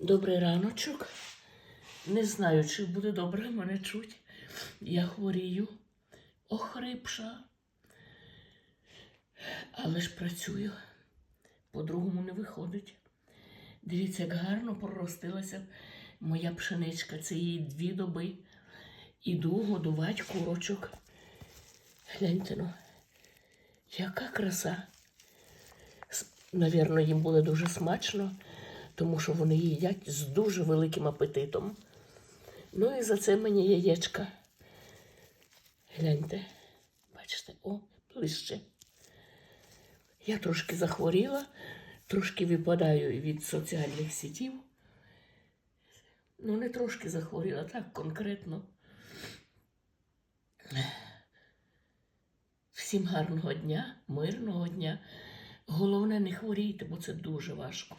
Добрий раночок. Не знаю, чи буде добре мене чуть. Я хворію, охрипша. Але ж працюю. По-другому не виходить. Дивіться, як гарно проростилася моя пшеничка. Це їй дві доби. Іду годувати курочок. Гляньте ну, яка краса. Навірно, їм буде дуже смачно, тому що вони їдять з дуже великим апетитом. Ну і за це мені яєчка. Гляньте, бачите, о, ближче. Я трошки захворіла, трошки випадаю від соціальних сітів. Ну, не трошки захворіла, так конкретно. Всім гарного дня, мирного дня. Головне, не хворійте, бо це дуже важко.